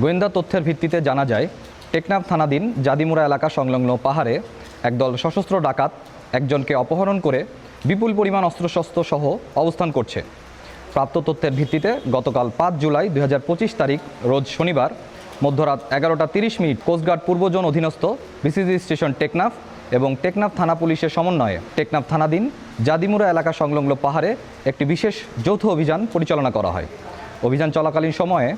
গোয়েন্দা তথ্যের ভিত্তিতে জানা যায়, টেকনাফ থানাধীন জাদিমুরা এলাকা সংলগ্ন পাহাড়ে একদল সশস্ত্র ডাকাত একজনকে অপহরণ করে বিপুল পরিমাণ অস্ত্রশস্ত্র সহ অবস্থান করছে। প্রাপ্ত তথ্যের ভিত্তিতে গতকাল পাঁচ জুলাই দু হাজার পঁচিশ তারিখ, রোজ শনিবার, মধ্যরাত এগারোটা তিরিশ মিনিট কোস্টগার্ড পূর্বজন অধীনস্থ বিসিজি স্টেশন টেকনাফ এবং টেকনাফ থানা পুলিশের সমন্বয়ে টেকনাফ থানাধীন জাদিমুরা এলাকা সংলগ্ন পাহাড়ে একটি বিশেষ যৌথ অভিযান পরিচালনা করা হয়। অভিযান চলাকালীন সময়ে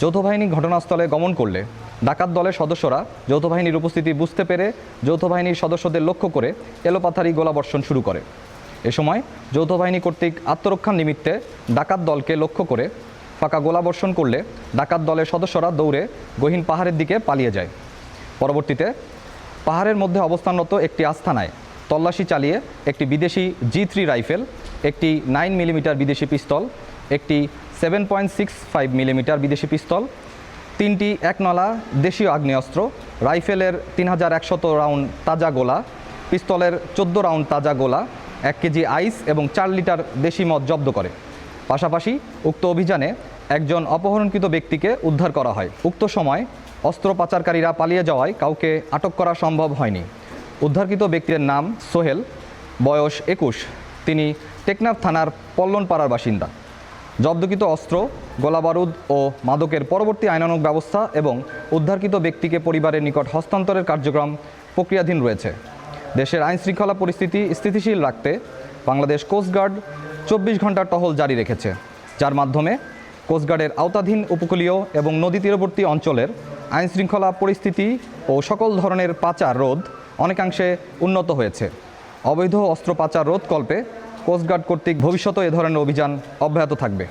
যৌথ বাহিনী ঘটনাস্থলে গমন করলে ডাকাত দলের সদস্যরা যৌথ বাহিনীর উপস্থিতি বুঝতে পেরে যৌথ বাহিনীর সদস্যদের লক্ষ্য করে এলোপাথারি গোলাবর্ষণ শুরু করে। এ সময় যৌথ বাহিনী কর্তৃক আত্মরক্ষার নিমিত্তে ডাকাত দলকে লক্ষ্য করে ফাঁকা গোলাবর্ষণ করলে ডাকাত দলের সদস্যরা দৌড়ে গহীন পাহাড়ের দিকে পালিয়ে যায়। পরবর্তীতে পাহাড়ের মধ্যে অবস্থানরত একটি আস্থানায় তল্লাশি চালিয়ে একটি বিদেশি জি থ্রি রাইফেল, একটি নাইন মিলিমিটার বিদেশি পিস্তল, একটি seven point six five millimetre বিদেশি পিস্তল, তিনটি একনলা দেশীয় আগ্নেয়াস্ত্র, রাইফেলের তিন হাজার একশত রাউন্ড তাজা গোলা, পিস্তলের চোদ্দ রাউন্ড তাজা গোলা, এক কেজি আইস এবং চার লিটার দেশি মদ জব্দ করে। পাশাপাশি উক্ত অভিযানে একজন অপহরণকৃত ব্যক্তিকে উদ্ধার করা হয়। উক্ত সময় অস্ত্র পাচারকারীরা পালিয়ে যাওয়ায় কাউকে আটক করা সম্ভব হয়নি। উদ্ধারকৃত ব্যক্তির নাম সোহেল, বয়স একুশ। তিনি টেকনাফ থানার পল্লনপাড়ার বাসিন্দা। জব্দকৃত অস্ত্র, গোলাবারুদ ও মাদকের পরবর্তী আইনানুগ ব্যবস্থা এবং উদ্ধারকৃত ব্যক্তিকে পরিবারের নিকট হস্তান্তরের কার্যক্রম প্রক্রিয়াধীন রয়েছে। দেশের আইন শৃঙ্খলা পরিস্থিতি স্থিতিশীল রাখতে বাংলাদেশ কোস্টগার্ড চব্বিশ ঘণ্টার টহল জারি রেখেছে, যার মাধ্যমে কোস্টগার্ডের আওতাধীন উপকূলীয় এবং নদী তীরবর্তী অঞ্চলের আইন শৃঙ্খলা পরিস্থিতি ও সকল ধরনের পাচার রোধ অনেকাংশে উন্নত হয়েছে। অবৈধ অস্ত্র পাচার রোধকল্পে কোস্টগার্ড কর্তৃক ভবিষ্যতে এ ধরনের অভিযান অব্যাহত থাকবে।